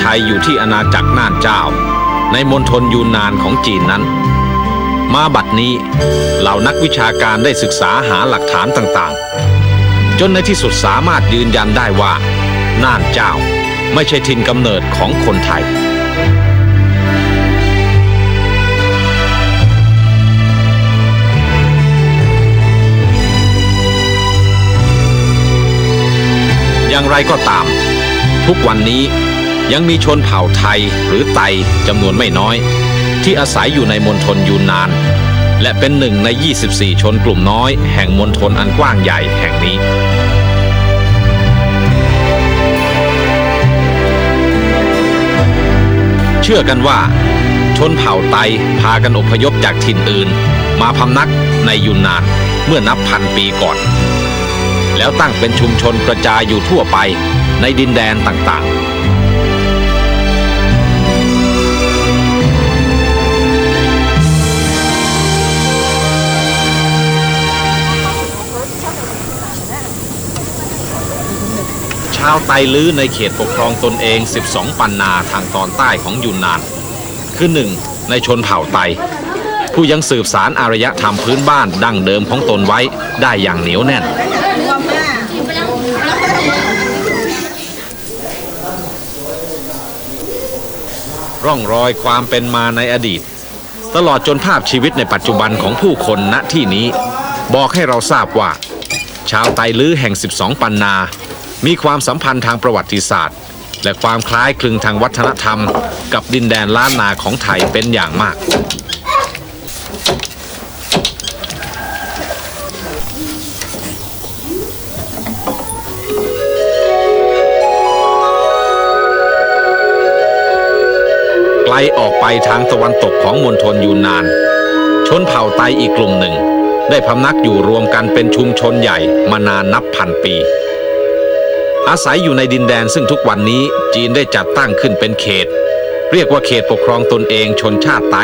ไทยอยู่ที่อาณาจักรน่านเจ้า ในมณฑลยูนนานของจีนนั้น มาบัดนี้เหล่านักวิชาการได้ศึกษาหาหลักฐานต่างๆ จนในที่สุดสามารถยืนยันได้ว่า น่านเจ้าไม่ใช่ถิ่นกำเนิดของคนไทยอย่างไรก็ตาม ทุกวันนี้ ยังมีชนเผ่าไทยหรือไตจำนวนไม่น้อย ที่อาศัยอยู่ในมณฑลยูนนาน และเป็นหนึ่งใน 24 ชนกลุ่มน้อย แห่งมณฑลอันกว้างใหญ่แห่งนี้เชื่อกันว่า ชนเผ่าไตพากันอพยพจากถิ่นอื่น มาพำนักในยูนนานเมื่อนับพันปีก่อน แล้วตั้งเป็นชุมชนกระจายอยู่ทั่วไปในดินแดนต่างๆ ชาวไตลื้อในเขตปกครองตนเอง 12 ปันนาทางตอนใต้ของยูนนาน คือหนึ่งในชนเผ่าไต ผู้ยังสืบสารอารยธรรมพื้นบ้านดั้งเดิมของตนไว้ได้อย่างเหนียวแน่น ร่องรอยความเป็นมาในอดีต ตลอดจนภาพชีวิตในปัจจุบันของผู้คนณที่นี้ บอกให้เราทราบว่า ชาวไตลื้อแห่ง 12 ปันนา มีความสัมพันธ์ทางประวัติศาสตร์ และความคล้ายคลึงทางวัฒนธรรม กับดินแดนล้านนาของไทยเป็นอย่างมาก ไกลออกไปทางตะวันตกของมณฑลยูนนาน ชนเผ่าไตอีกกลุ่มหนึ่ง ได้พำนักอยู่รวมกันเป็นชุมชนใหญ่มานานนับพันปี อาศัยอยู่ในดินแดนซึ่งทุกวันนี้จีนได้จัดตั้งขึ้นเป็นเขต เรียกว่าเขตปกครองตนเองชนชาติไต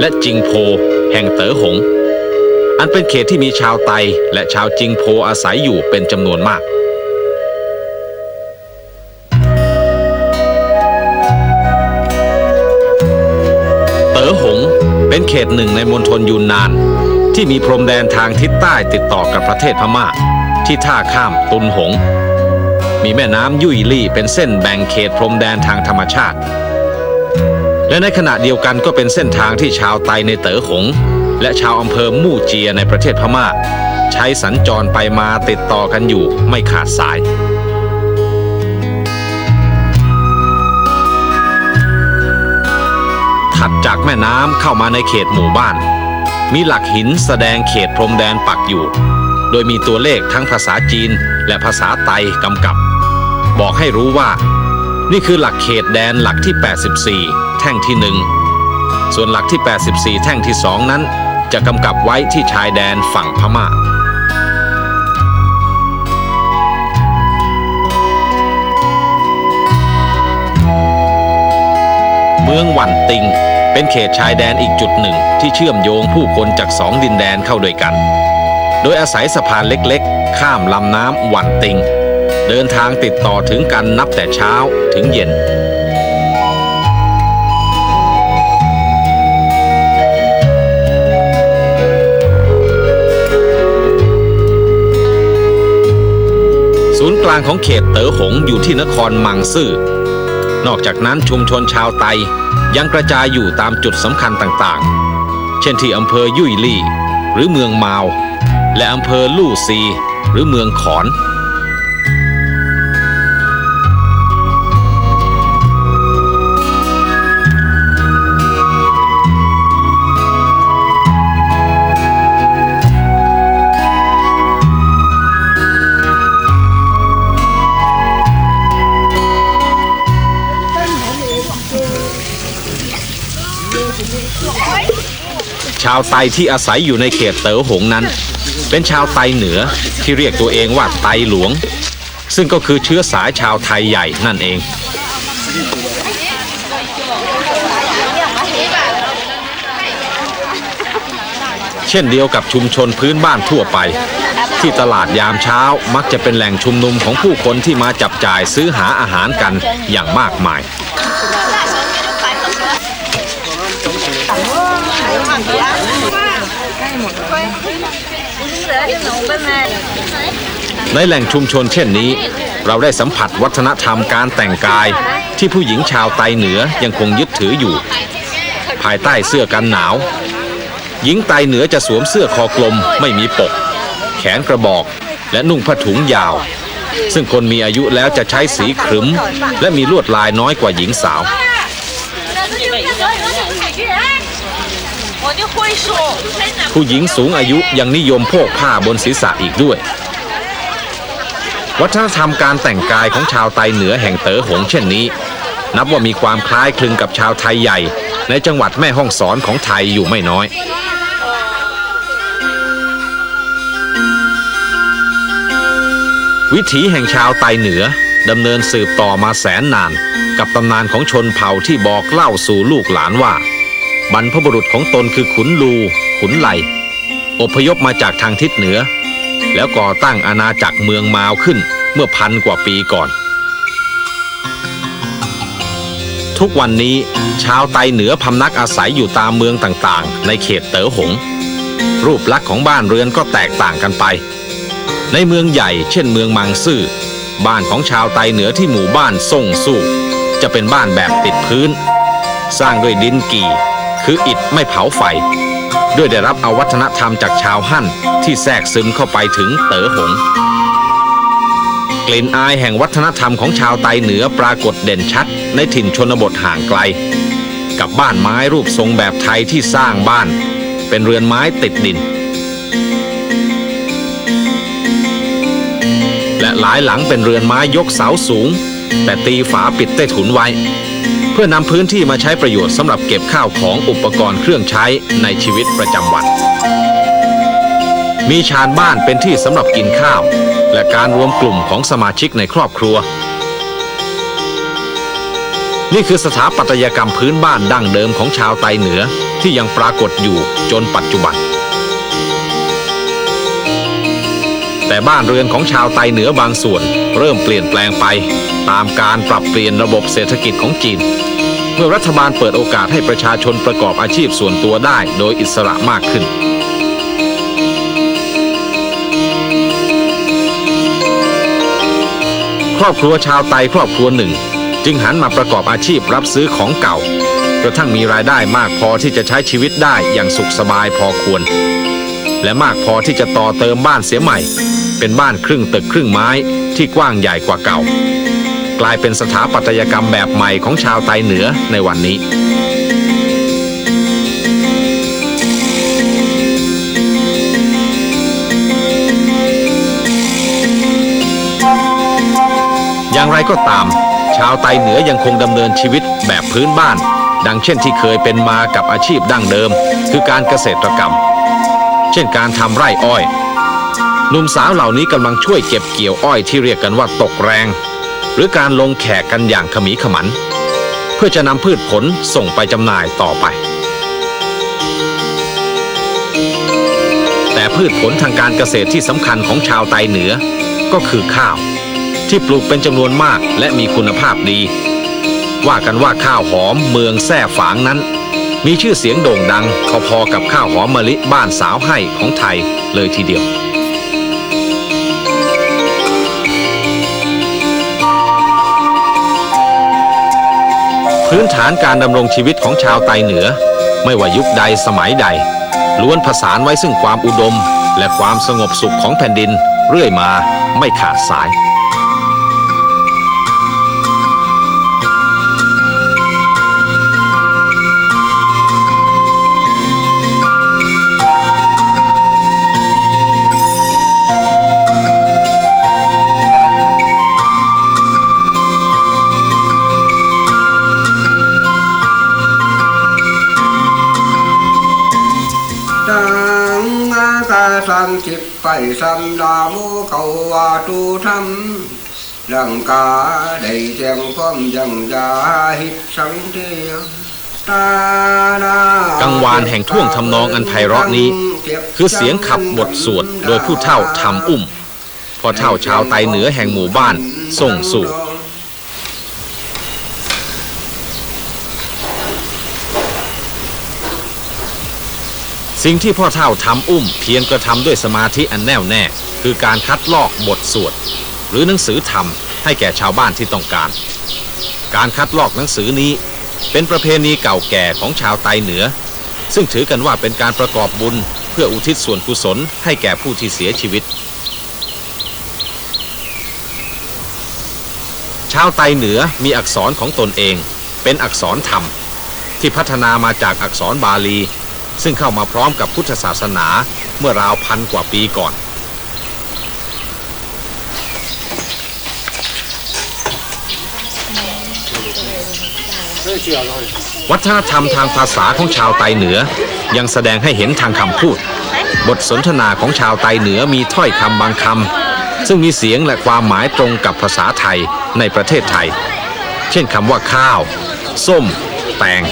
และจิงโพ แห่งเต๋อหง อันเป็นเขตที่มีชาวไตและชาวจิงโพอาศัยอยู่เป็นจำนวนมากเต๋อหงเป็นเขตหนึ่งในมณฑลยูนนาน ที่มีพรมแดนทางทิศใต้ติดต่อกับประเทศพม่า ที่ท่าข้ามตุนหง มีแม่น้ำยุยลี่เป็นเส้นแบ่งเขตพรมแดนทางธรรมชาติ และในขณะเดียวกันก็เป็นเส้นทางที่ชาวไตในเต๋อหงและชาวอำเภอมู่เจียในประเทศพม่า ใช้สัญจรไปมาติดต่อกันอยู่ไม่ขาดสายถัดจากแม่น้ำเข้ามาในเขตหมู่บ้าน มีหลักหินแสดงเขตพรมแดนปักอยู่ โดยมีตัวเลขทั้งภาษาจีนและภาษาไตกำกับ บอกให้รู้ว่า นี่คือหลักเขตแดนหลักที่ 84 แท่งที่หนึ่งส่วนหลักที่ 84 แท่งที่สองนั้น จะกำกับไว้ที่ชายแดนฝั่งพม่าเมืองวันติง เป็นเขตชายแดนอีกจุดหนึ่ง ที่เชื่อมโยงผู้คนจากสองดินแดนเข้าด้วยกัน โดยอาศัยสะพานเล็กๆ ข้ามลำน้ำวันติง เดินทางติดต่อถึงกันนับแต่เช้าถึงเย็น ศูนย์กลางของเขตเต๋อหงอยู่ที่นครมังซื่อนอกจากนั้นชุมชนชาวไตยังกระจายอยู่ตามจุดสำคัญต่างๆ เช่นที่อำเภอยุ่ยลี่ หรือเมืองมาว และอำเภอลู่ซี หรือเมืองขอนาวไตที่อาศัยอยู่ในเขตเต๋อหงนั้น เป็นชาวไตเหนือที่เรียกตัวเองว่าไตหลวง ซึ่งก็คือเชื้อสายชาวไทยใหญ่นั่นเอง เช่นเดียวกับชุมชนพื้นบ้านทั่วไป ที่ตลาดยามเช้ามักจะเป็นแหล่งชุมนุมของผู้คนที่มาจับจ่ายซื้อหาอาหารกันอย่างมากมาย ในแหล่งชุมชนเช่นนี้ เราได้สัมผัสวัฒนธรรมการแต่งกายที่ผู้หญิงชาวไตเหนือยังคงยึดถืออยู่ ภายใต้เสื้อกันหนาว หญิงไตเหนือจะสวมเสื้อคอกลมไม่มีปก แขนกระบอกและนุ่งผ้าถุงยาว ซึ่งคนมีอายุแล้วจะใช้สีขรึม และมีลวดลายน้อยกว่าหญิงสาว ผู้หญิงสูงอายุยังนิยมโพกผ้าบนศีรษะอีกด้วย วัฒนธรรมการแต่งกายของชาวไตเหนือแห่งเต๋อหงเช่นนี้ นับว่ามีความคล้ายคลึงกับชาวไทยใหญ่ ในจังหวัดแม่ฮ่องสอนของไทยอยู่ไม่น้อยวิถีแห่งชาวไตเหนือดำเนินสืบต่อมาแสนนาน กับตำนานของชนเผ่าที่บอกเล่าสู่ลูกหลานว่า บรรพบุรุษของตนคือขุนลู ขุนไหล อพยพมาจากทางทิศเหนือ แล้วก่อตั้งอาณาจักรเมืองมาวขึ้นเมื่อพันกว่าปีก่อน ทุกวันนี้ชาวไตเหนือพำนักอาศัยอยู่ตามเมืองต่างๆ ในเขตเต๋อหง รูปลักษณ์ของบ้านเรือนก็แตกต่างกันไป ในเมืองใหญ่เช่นเมืองมังซื่อ บ้านของชาวไตเหนือที่หมู่บ้านส่งสู้ จะเป็นบ้านแบบติดพื้น สร้างด้วยดินกี่ คืออิฐไม่เผาไฟ ด้วยได้รับเอาวัฒนธรรมจากชาวฮั่นที่แทรกซึมเข้าไปถึงเต๋อหง กลิ่นอายแห่งวัฒนธรรมของชาวไตเหนือปรากฏเด่นชัด ในถิ่นชนบทห่างไกล กับบ้านไม้รูปทรงแบบไทยที่สร้างบ้าน เป็นเรือนไม้ติดดิน และหลายหลังเป็นเรือนไม้ยกเสาสูง แต่ตีฝาปิดใต้ถุนไว้ เพื่อนำพื้นที่มาใช้ประโยชน์สำหรับเก็บข้าวของอุปกรณ์เครื่องใช้ในชีวิตประจำวัน มีชานบ้านเป็นที่สำหรับกินข้าว และการรวมกลุ่มของสมาชิกในครอบครัว นี่คือสถาปัตยกรรมพื้นบ้านดั้งเดิมของชาวไตเหนือที่ยังปรากฏอยู่จนปัจจุบัน แต่บ้านเรือนของชาวไตเหนือบางส่วนเริ่มเปลี่ยนแปลงไป ตามการปรับเปลี่ยนระบบเศรษฐกิจของจีน เมื่อรัฐบาลเปิดโอกาสให้ประชาชนประกอบอาชีพส่วนตัวได้โดยอิสระมากขึ้นครอบครัวชาวไตครอบครัวหนึ่ง จึงหันมาประกอบอาชีพรับซื้อของเก่า กระทั่งมีรายได้มากพอที่จะใช้ชีวิตได้อย่างสุขสบายพอควร และมากพอที่จะต่อเติมบ้านเสียใหม่ เป็นบ้านครึ่งตึกครึ่งไม้ที่กว้างใหญ่กว่าเก่า กลายเป็นสถาปัตยกรรมแบบใหม่ของชาวไตเหนือในวันนี้อย่างไรก็ตาม ชาวไตเหนือยังคงดำเนินชีวิตแบบพื้นบ้าน ดังเช่นที่เคยเป็นมากับอาชีพดั้งเดิม คือการเกษตรกรรม เช่นการทำไร่อ้อยหนุ่มสาวเหล่านี้กำลังช่วยเก็บเกี่ยวอ้อยที่เรียกกันว่าตกแรง หรือการลงแขกกันอย่างขมีขมัน เพื่อจะนำพืชผลส่งไปจำหน่ายต่อไป แต่พืชผลทางการเกษตรที่สำคัญของชาวไตเหนือ ก็คือข้าว ที่ปลูกเป็นจำนวนมากและมีคุณภาพดี ว่ากันว่าข้าวหอมเมืองแท่ฝางนั้น มีชื่อเสียงโด่งดังพอๆกับข้าวหอมมะลิบ้านสาวให้ของไทยเลยทีเดียว พื้นฐานการดำรงชีวิตของชาวไตเหนือ ไม่ว่ายุคใดสมัยใด ล้วนผสานไว้ซึ่งความอุดม และความสงบสุขของแผ่นดิน เรื่อยมาไม่ขาดสาย สังจิตไปสัมนาโมเขาวาตูธรรมร่างกาได้แจ้งพร้อมยังยาหิตสังเทียกังวานแห่งท่วงทำนองอันไพเราะนี้ คือเสียงขับบทสวดโดยผู้เฒ่าทำอุ้มพอเฒ่าชาวไตเหนือแห่งหมู่บ้านส่งสู่ สิ่งที่พ่อเฒ่าทำอุ้มเพียงกระทำด้วยสมาธิอันแน่วแน่ คือการคัดลอกบทสวด หรือหนังสือธรรมให้แก่ชาวบ้านที่ต้องการ การคัดลอกหนังสือนี้เป็นประเพณีเก่าแก่ของชาวไตเหนือ ซึ่งถือกันว่าเป็นการประกอบบุญเพื่ออุทิศส่วนกุศลให้แก่ผู้ที่เสียชีวิต ชาวไตเหนือมีอักษรของตนเอง เป็นอักษรธรรม ที่พัฒนามาจากอักษรบาลี ซึ่งเข้ามาพร้อมกับพุทธศาสนาเมื่อราวพันกว่าปีก่อนวัฒนธรรมทางภาษาของชาวไตเหนือ ยังแสดงให้เห็นทางคำพูด บทสนทนาของชาวไตเหนือมีถ้อยคำบางคำซึ่งมีเสียงและความหมายตรงกับภาษาไทยในประเทศไทย เช่นคำว่าข้าว ส้ม แตง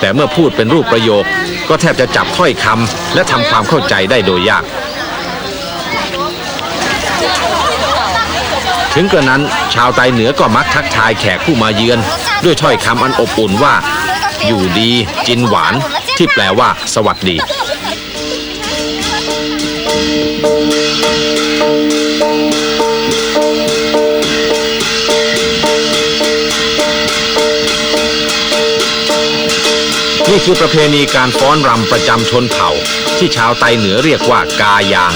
แต่เมื่อพูดเป็นรูปประโยค ก็แทบจะจับถ้อยคำและทำความเข้าใจได้โดยยาก ถึงกระนั้นชาวไตเหนือก็มักทักทายแขกผู้มาเยือน ด้วยถ้อยคำอันอบอุ่นว่า อยู่ดีจินหวาน ที่แปลว่า สวัสดี นี่คือประเพณีการฟ้อนรำประจำชนเผ่า ที่ชาวไตเหนือเรียกว่ากายาง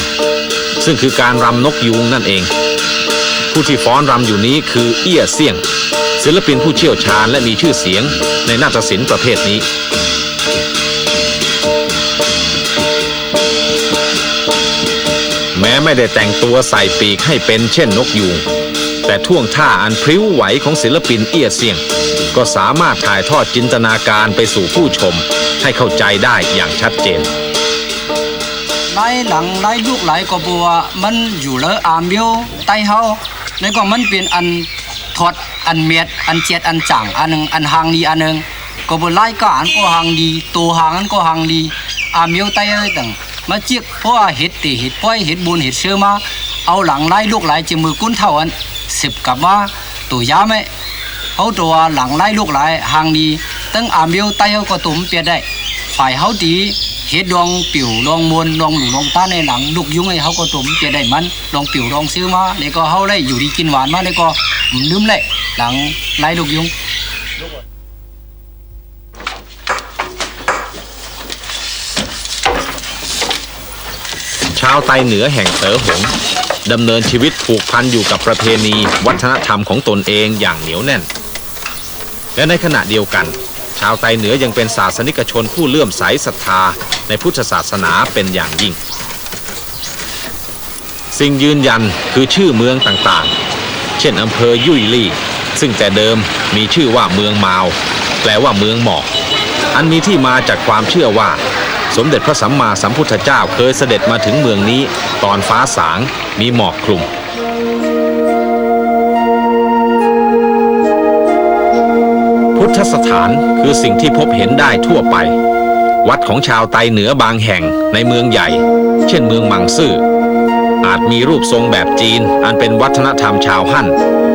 ซึ่งคือการรำนกยูงนั่นเอง ผู้ที่ฟ้อนรำอยู่นี้คือเอี้ยเสี่ยง ศิลปินผู้เชี่ยวชาญและมีชื่อเสียงในนาฏศิลป์ประเภทนี้แม้ไม่ได้แต่งตัวใส่ปีกให้เป็นเช่นนกยูง แต่ท่วงท่าอันพริ้วไหวของศิลปินเอี้ยเสียง ก็สามารถถ่ายทอดจินตนาการไปสู่ผู้ชม ให้เข้าใจได้อย่างชัดเจนไล่หลังไล่ลูกไล่ก็บัว มันอยู่เลออามเบียวใต้เฮาแล้วก็มันเป็นอันถอดอันเมียดอันเจ็ดอันจังอันหนึงอันหางดีอันหนึงกบไล่ก็อันก็หางดีตัวหางอันก็หางดีอามเบียวใต้เอ้ยตังมาเจียกเพราะเห็ดติเห็ดป้อยเห็ดบุญเห็ดเชื่อมาเอาหลังไล่ลูกไล่จมือกุ้นเท่าอัน สิบกับมาตัวยาไหมเขาตัวหลังไล่ลูกไล่หางดีตั้งอามเบียวใต้เฮาก็ตุ่มเปียได้ ฝ่ายเฮาดีเฮ็ดดองปิ่วลองมวนลองหลูลองต้าในหลังลูกยุงให้เฮาก็ตุ่มเปียได้มันลองปิ่วลองซื้อมาแล้วก็เฮาได้อยู่ดีกินหวานมาแล้วก็ลืมเลยหลังไล่ลูกยุงชาวไตเหนือแห่งเต๋อหงดำเนินชีวิตผูกพันอยู่กับประเพณี วัฒนธรรมของตนเองอย่างเหนียวแน่น และในขณะเดียวกัน ชาวไตเหนือยังเป็นศาสนิกชนผู้เลื่อมใสศรัทธาในพุทธศาสนาเป็นอย่างยิ่ง สิ่งยืนยันคือชื่อเมืองต่างๆ เช่นอำเภอยุยลี่ ซึ่งแต่เดิมมีชื่อว่าเมืองมาว แปลว่าเมืองหมอกอันมีที่มาจากความเชื่อว่า สมเด็จพระสัมมาสัมพุทธเจ้าเคยเสด็จมาถึงเมืองนี้ตอนฟ้าสางมีหมอกคลุมพุทธสถานคือสิ่งที่พบเห็นได้ทั่วไป วัดของชาวไตเหนือบางแห่งในเมืองใหญ่ เช่นเมืองมังซื่ออาจมีรูปทรงแบบจีนอันเป็นวัฒนธรรมชาวฮั่น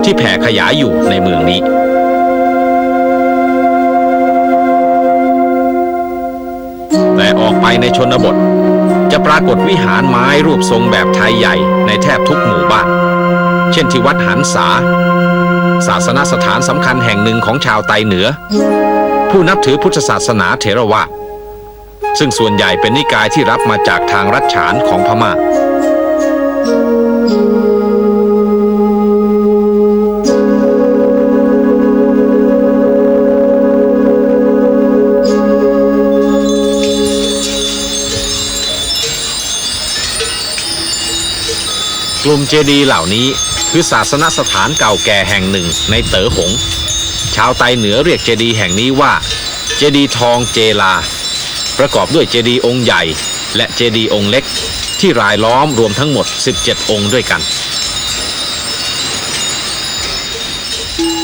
ที่แผ่ขยายอยู่ในเมืองนี้ ออกไปในชนบท จะปรากฏวิหารไม้รูปทรงแบบไทยใหญ่ในแทบทุกหมู่บ้าน เช่นที่วัดหันษา ศาสนสถานสำคัญแห่งหนึ่งของชาวไตเหนือ ผู้นับถือพุทธศาสนาเถรวาทซึ่งส่วนใหญ่เป็นนิกายที่รับมาจากทางรัชฉานของพม่า กลุ่มเจดีย์เหล่านี้คือศาสนสถานเก่าแก่แห่งหนึ่งในเต๋อหง ชาวไตเหนือเรียกเจดีย์แห่งนี้ว่า เจดีย์ทองเจลา ประกอบด้วยเจดีย์องค์ใหญ่ และเจดีย์องค์เล็ก ที่รายล้อมรวมทั้งหมด 17 องค์ด้วยกัน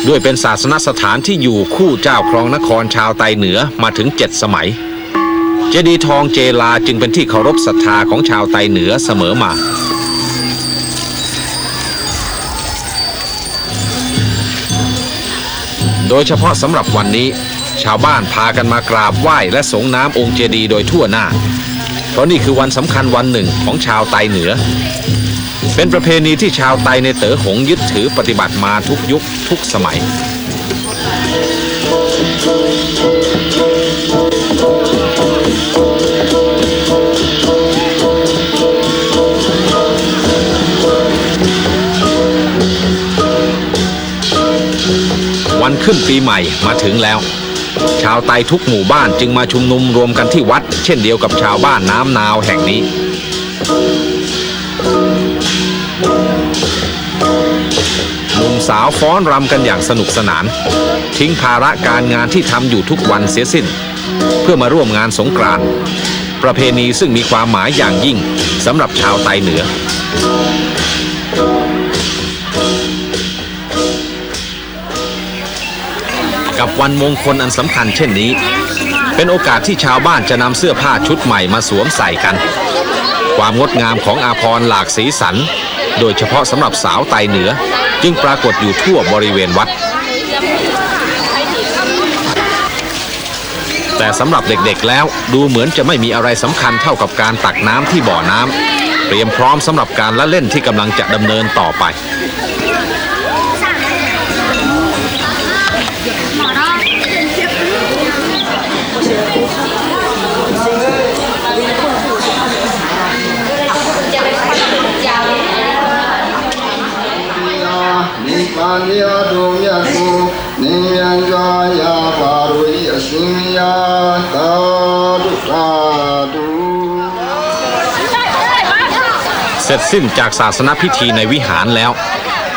ด้วยเป็นศาสนสถานที่อยู่คู่เจ้าครองนครชาวไตเหนือมาถึงเจ็ดสมัย เจดีย์ทองเจลาจึงเป็นที่เคารพศรัทธาของชาวไตเหนือเสมอมา โดยเฉพาะสำหรับวันนี้ ชาวบ้านพากันมากราบไหว้และสงน้ำองค์เจดีย์โดยทั่วหน้า เพราะนี่คือวันสำคัญวันหนึ่งของชาวไตเหนือ เป็นประเพณีที่ชาวไตในเต๋อหงยึดถือปฏิบัติมาทุกยุคทุกสมัย วันขึ้นปีใหม่มาถึงแล้ว ชาวไตทุกหมู่บ้านจึงมาชุมนุมรวมกันที่วัด เช่นเดียวกับชาวบ้านน้ำนาวแห่งนี้ หนุ่มสาวฟ้อนรำกันอย่างสนุกสนาน ทิ้งภาระการงานที่ทำอยู่ทุกวันเสียสิ้น เพื่อมาร่วมงานสงกรานต์ประเพณีซึ่งมีความหมายอย่างยิ่งสำหรับชาวไตเหนือ กับวันมงคลอันสำคัญเช่นนี้ เป็นโอกาสที่ชาวบ้านจะนำเสื้อผ้าชุดใหม่มาสวมใส่กัน ความงดงามของอาภรหลากสีสัน โดยเฉพาะสำหรับสาวไตเหนือ จึงปรากฏอยู่ทั่วบริเวณวัด แต่สำหรับเด็กๆแล้วดูเหมือนจะไม่มีอะไรสำคัญเท่ากับการตักน้ำที่บ่อน้ำเตรียมพร้อมสำหรับการละเล่นที่กำลังจะดำเนินต่อไป นิยตุยตุนิยัญจายาปารุยสิมยาตาดุตาดุเสร็จสิ้นจากศาสนพิธีในวิหารแล้ว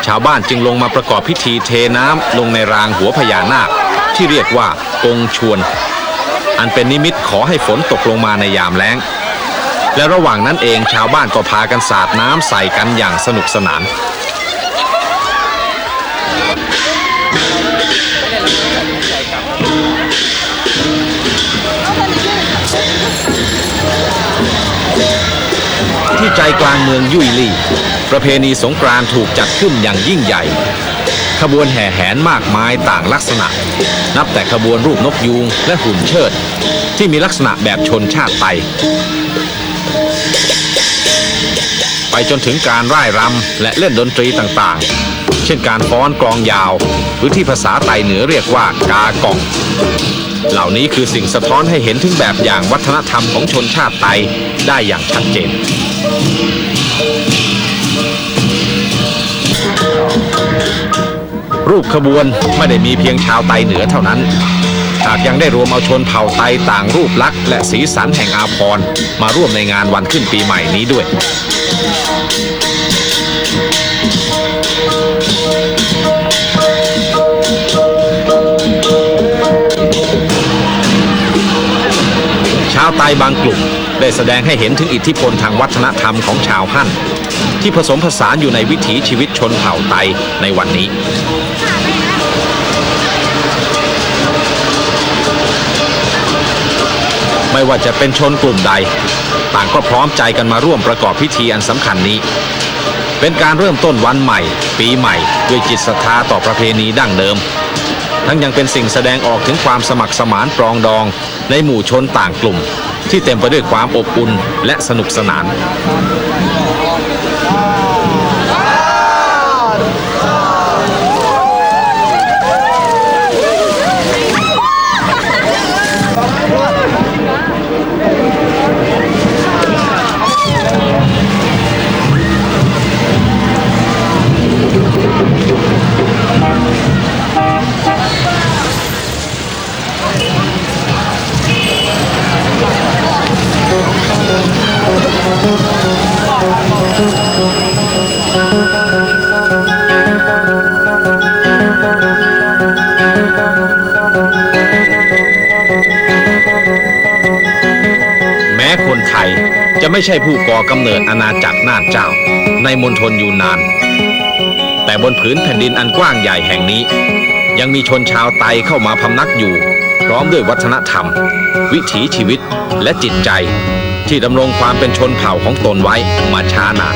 ชาวบ้านจึงลงมาประกอบพิธีเทน้ำลงในรางหัวพญานาค ที่เรียกว่ากงชวน อันเป็นนิมิตขอให้ฝนตกลงมาในยามแล้งและระหว่างนั้นเองชาวบ้านก็พากันสาดน้ำใส่กันอย่างสนุกสนาน ที่ใจกลางเมืองยุยลี่ ประเพณีสงกรานต์ถูกจัดขึ้นอย่างยิ่งใหญ่ ขบวนแห่แหนมากมายต่างลักษณะ นับแต่ขบวนรูปนกยูงและหุ่นเชิด ที่มีลักษณะแบบชนชาติไตไปจนถึงการร่ายรำและเล่นดนตรีต่างๆ เช่นการฟ้อนกลองยาว หรือที่ภาษาไตเหนือเรียกว่ากากอง เหล่านี้คือสิ่งสะท้อนให้เห็นถึงแบบอย่างวัฒนธรรมของชนชาติไตได้อย่างชัดเจนรูปขบวนไม่ได้มีเพียงชาวไตเหนือเท่านั้น หากยังได้รวมเอาชนเผ่าไตต่างรูปลักษณ์และสีสันแห่งอาภรณ์มาร่วมในงานวันขึ้นปีใหม่นี้ด้วย ไตบางกลุ่ม ได้แสดงให้เห็นถึงอิทธิพลทางวัฒนธรรมของชาวฮั่น ที่ผสมผสานอยู่ในวิถีชีวิตชนเผ่าไตในวันนี้ไม่ว่าจะเป็นชนกลุ่มใด ต่างก็พร้อมใจกันมาร่วมประกอบพิธีอันสำคัญนี้ เป็นการเริ่มต้นวันใหม่ ปีใหม่ ด้วยจิตศรัทธาต่อประเพณีดั้งเดิม ทั้งยังเป็นสิ่งแสดงออกถึงความสมัครสมานปรองดองในหมู่ชนต่างกลุ่ม ที่เต็มไปด้วยความอบอุ่นและสนุกสนาน ใช่ผู้ก่อกำเนิดอาณาจักรน่านเจ้า ในมณฑลยูนนาน แต่บนผืนแผ่นดินอันกว้างใหญ่แห่งนี้ ยังมีชนชาวไตเข้ามาพำนักอยู่ พร้อมด้วยวัฒนธรรม วิถีชีวิตและจิตใจ ที่ดำรงความเป็นชนเผ่าของตนไว้มาช้านาน